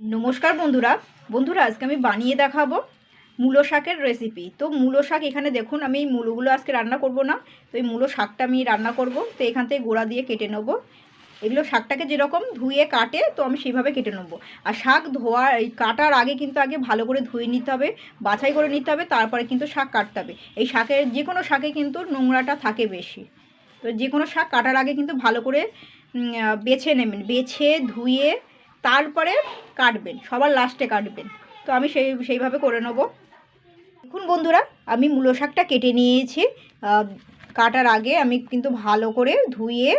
নমস্কার বন্ধুরা। বন্ধুরা, আজকে আমি বানিয়ে দেখাবো মূলো শাকের রেসিপি তো মূলো শাক এখানে দেখুন, আমি এই মূলোগুলো আজকে রান্না করব না। তো এই মূলো শাকটা আমি রান্না করব। তো এখান থেকে গোড়া দিয়ে কেটে নেব। এগুলো শাকটাকে যেরকম ধুয়ে কাটে, তো আমি সেইভাবে কেটে নেব। আর শাক ধোয়ার এই কাটার আগে কিন্তু আগে ভালো করে ধুয়ে নিতে হবে, বাছাই করে নিতে হবে, তারপরে কিন্তু শাক কাটতে হবে। এই শাকের, যে কোনো শাকে কিন্তু নোংরাটা থাকে বেশি। তো যে কোনো শাক কাটার আগে কিন্তু ভালো করে বেছে নেবেন। বেছে, ধুয়ে তারপরে কাটবেন, সবার লাস্টে কাটবেন। তো আমি সেই, সেইভাবে করে নেব। দেখুন বন্ধুরা, আমি মূলো শাকটা কেটে নিয়েছি। কাটার আগে আমি কিন্তু ভালো করে ধুয়ে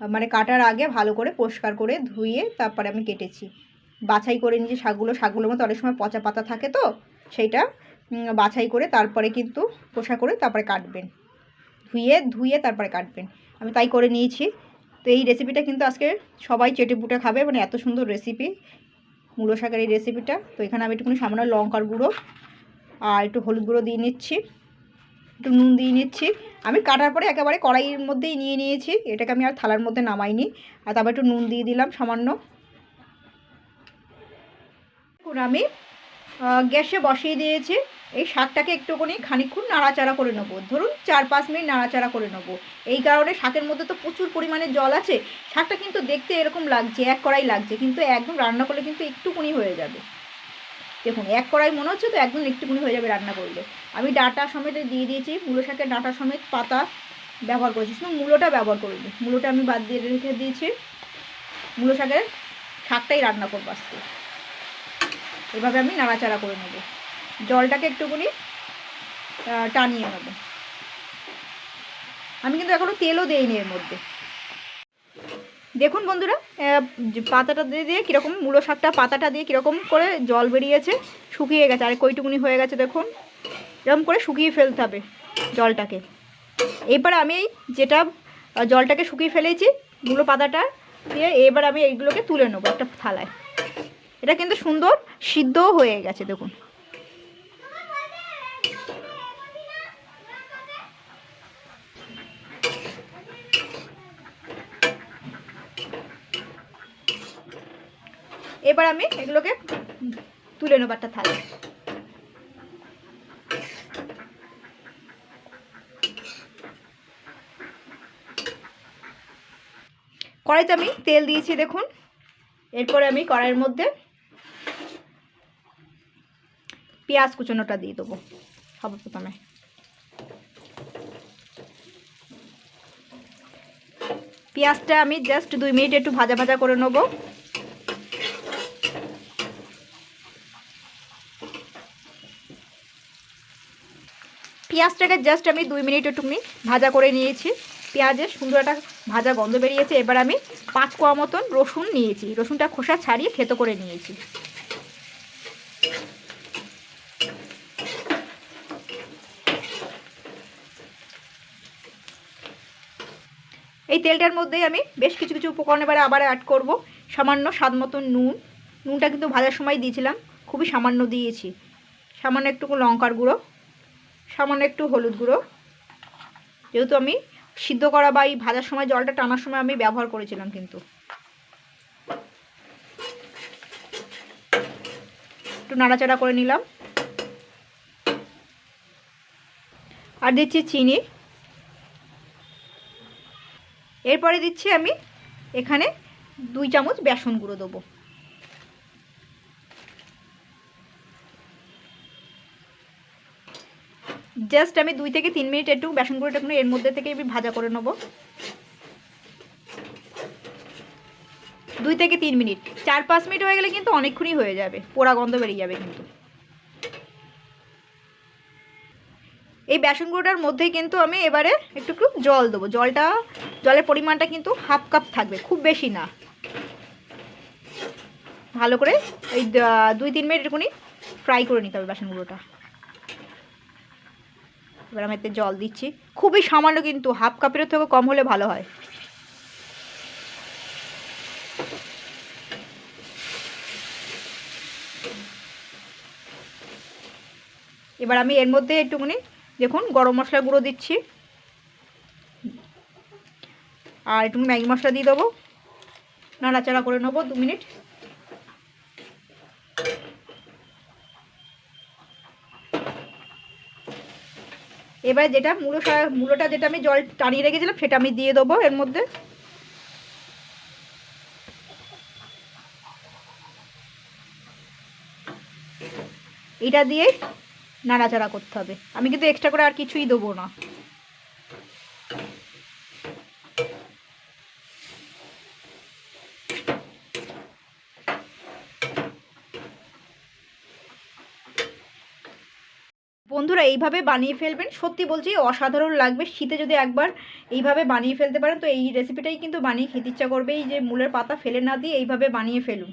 মানে কাটার আগে ভালো করে পরিষ্কার করে ধুয়ে তারপরে আমি কেটেছি। বাছাই করে নিয়েছি শাকগুলো। শাকগুলোর মধ্যে অনেক সময় পচা পাতা থাকে তো, সেইটা বাছাই করে তারপরে কিন্তু পোষা করে তারপরে কাটবেন। ধুয়ে ধুয়ে তারপরে কাটবেন। আমি তাই করে নিয়েছি। তো এই রেসিপিটা কিন্তু আজকে সবাই চেটে পুটে খাবে মানে এত সুন্দর রেসিপি মূলো শাকের এই রেসিপিটা তো এখানে আমি একটুখানি সামান্য লঙ্কার গুঁড়ো আর একটু হলুদ গুঁড়ো দিয়ে নিচ্ছি, একটু নুন দিয়ে নিচ্ছি। আমি কাটার পরে একেবারে কড়াইয়ের মধ্যেই নিয়ে নিয়েছি, এটাকে আমি আর থালার মধ্যে নামাইনি। আর তারপর একটু নুন দিয়ে দিলাম সামান্য। আমি গ্যাসে বসিয়ে দিয়েছি। এই শাকটাকে একটুখানি খানিক্ষণ নাড়াচাড়া করে নেব। ধরুন চার পাঁচ মিনিট নাড়াচাড়া করে নেব। এই কারণে শাকের মধ্যে তো প্রচুর পরিমাণে জল আছে। শাকটা কিন্তু দেখতে এরকম লাগছে, এক কড়াই লাগছে, কিন্তু একদম রান্না করলে কিন্তু একটুকুনি হয়ে যাবে। দেখুন, এক কড়াই মনে হচ্ছে তো একদম একটুকুনি হয়ে যাবে রান্না করলে। আমি ডাটা সমেত দিয়ে দিয়েছি, মূলো শাকের ডাটা সমেত পাতা ব্যবহার করেছি। শুধু মূলোটা ব্যবহার করিনি, মূলোটা আমি বাদ দিয়ে রেখে দিয়েছি। মূলো শাকের শাকটাই রান্না করব আজকে। এভাবে আমি নাড়াচাড়া করে নেব। জলটাকে একটুখানি টানিয়ে নেব। আমি কিন্তু এখনও তেলও দেইনি এর মধ্যে। দেখুন বন্ধুরা পাতাটা দিয়ে দিয়ে কীরকম মূলো শাকটা পাতাটা দিয়ে কীরকম করে জল বেরিয়েছে, শুকিয়ে গেছে। আর কইটুকুনি হয়ে গেছে, দেখুন। এরকম করে শুকিয়ে ফেলতে হবে জলটাকে। এবার আমি যেটা জলটাকে শুকিয়ে ফেলেছি, মূলো পাতাটা দিয়ে এবার আমি এইগুলোকে তুলে নেব একটা থালায়। এটা কিন্তু সুন্দর সিদ্ধও হয়ে গেছে, দেখুন। এবার আমি এগুলোকে তুলে নেব একটা থালায়। কড়াইতে আমি তেল দিয়েছি, দেখুন। এরপরে আমি কড়াইয়ের মধ্যে পেঁয়াজ কুচোনোটা দিয়ে দেবো সবার প্রথমে। পেঁয়াজটা আমি জাস্ট দুই মিনিট একটু ভাজা ভাজা করে নেব। পেঁয়াজটাকে জাস্ট আমি দুই মিনিট একটুখানি ভাজা করে নিয়েছি। পেঁয়াজের সুন্দর একটা ভাজা গন্ধ বেরিয়েছে। এবার আমি পাঁচ কোয়া মতন রসুন নিয়েছি। রসুনটা খোসা ছাড়িয়ে খেতো করে নিয়েছি। এই তেলটার মধ্যেই আমি বেশ কিছু কিছু উপকরণ এবারে আবার অ্যাড করব। সামান্য স্বাদ মতন নুন। নুনটা কিন্তু ভাজার সময় দিয়েছিলাম। খুবই সামান্য দিয়েছি। সামান্য একটু লঙ্কার গুঁড়ো। সামান্য একটু হলুদ গুঁড়ো। যেহেতু আমি সিদ্ধ করা বা এই ভাজার সময় জলটা টানার সময় আমি ব্যবহার করেছিলাম কিন্তু। একটু নাড়াচাড়া করে নিলাম। আর দিচ্ছি চিনি। এরপরে দিচ্ছি আমি এখানে দুই চামচ বেসন গুঁড়ো দেবো। জাস্ট আমি দুই থেকে তিন মিনিট একটু বেসন একটু এর মধ্যে থেকে আমি ভাজা করে নেব। দুই থেকে তিন মিনিট। চার পাঁচ মিনিট হয়ে গেলে কিন্তু অনেকক্ষণই হয়ে যাবে। পোড়া গন্ধ বেরিয়ে যাবে কিন্তু। এই বেসন গুঁড়োটার মধ্যেই কিন্তু আমি এবারে একটু একটু জল দেবো। জলটা, জলের পরিমাণটা কিন্তু হাফ কাপ থাকবে, খুব বেশি না। ভালো করে এই দুই তিন মিনিট এরকমই ফ্রাই করে নিতে হবে বেসন গুঁড়োটা এবার আমি এতে জল দিচ্ছি। খুবই সামান্য কিন্তু, হাফ কাপের থেকে কম হলে ভালো হয়। এবার আমি এর মধ্যে একটুখানি, দেখুন, গরম মশলা গুঁড়ো দিচ্ছি। আর একটু ম্যাগি মশলা দিয়ে দেবো। নাড়াচাড়া করে নেব দু মিনিট। এবার যেটা মূলো মূলোটা যেটা আমি জল টানিয়ে রেখেছিলাম সেটা আমি দিয়ে দেবো এর মধ্যে। এটা দিয়ে নাড়াচাড়া করতে হবে। আমি কিন্তু এক্সট্রা করে আর কিছুই দেবো না। বন্ধুরা, এইভাবে বানিয়ে ফেলবেন। সত্যি বলছি, অসাধারণ লাগবে। শীতে যদি একবার এইভাবে বানিয়ে ফেলতে পারেন, তো এই রেসিপিটাই কিন্তু বানিয়ে খেতে ইচ্ছা করবে। এই যে মূলের পাতা ফেলে না দিয়ে এইভাবে বানিয়ে ফেলুন।